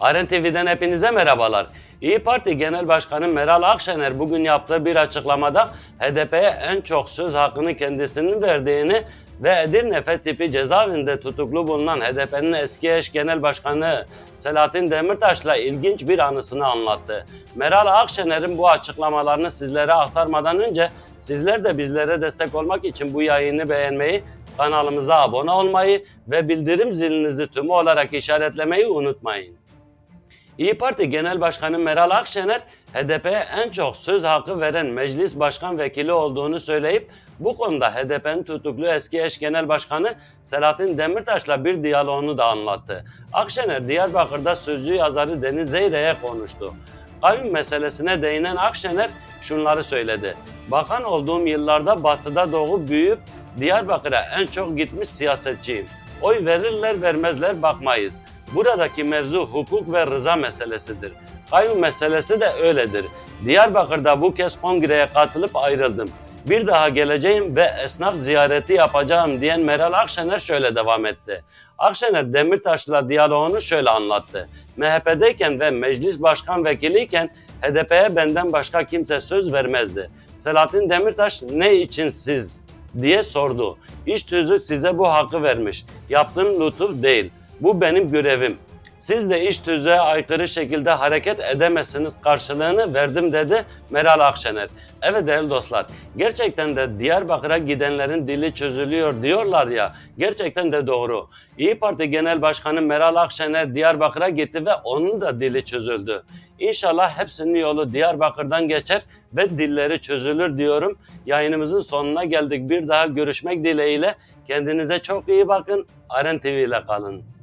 Aren TV'den hepinize merhabalar. İyi Parti Genel Başkanı Meral Akşener bugün yaptığı bir açıklamada HDP'ye en çok söz hakkını kendisinin verdiğini ve Edirne Fethipi cezaevinde tutuklu bulunan HDP'nin eski eş genel başkanı Selahattin Demirtaş'la ilginç bir anısını anlattı. Meral Akşener'in bu açıklamalarını sizlere aktarmadan önce sizler de bizlere destek olmak için bu yayını beğenmeyi, kanalımıza abone olmayı ve bildirim zilinizi tümü olarak işaretlemeyi unutmayın. İyi Parti Genel Başkanı Meral Akşener, HDP'ye en çok söz hakkı veren meclis başkan vekili olduğunu söyleyip bu konuda HDP'nin tutuklu eski eş genel başkanı Selahattin Demirtaş'la bir diyaloğunu da anlattı. Akşener Diyarbakır'da sözcü yazarı Deniz Zeyre'ye konuştu. Kavim meselesine değinen Akşener şunları söyledi. Bakan olduğum yıllarda batıda doğup büyüyüp Diyarbakır'a en çok gitmiş siyasetçiyim. Oy verirler vermezler bakmayız. Buradaki mevzu hukuk ve rıza meselesidir. Kayyum meselesi de öyledir. Diyarbakır'da bu kez kongreye katılıp ayrıldım. Bir daha geleceğim ve esnaf ziyareti yapacağım diyen Meral Akşener şöyle devam etti. Akşener Demirtaş'la diyaloğunu şöyle anlattı. MHP'deyken ve meclis başkan vekiliyken HDP'ye benden başka kimse söz vermezdi. Selahattin Demirtaş ne için siz diye sordu. İş tüzük size bu hakkı vermiş. Yaptığın lütuf değil. Bu benim görevim. Siz de iş tüzüğe aykırı şekilde hareket edemezsiniz karşılığını verdim dedi Meral Akşener. Evet değerli dostlar gerçekten de Diyarbakır'a gidenlerin dili çözülüyor diyorlar ya gerçekten de doğru. İyi Parti Genel Başkanı Meral Akşener Diyarbakır'a gitti ve onun da dili çözüldü. İnşallah hepsinin yolu Diyarbakır'dan geçer ve dilleri çözülür diyorum. Yayınımızın sonuna geldik. Bir daha görüşmek dileğiyle. Kendinize çok iyi bakın. Aren TV ile kalın.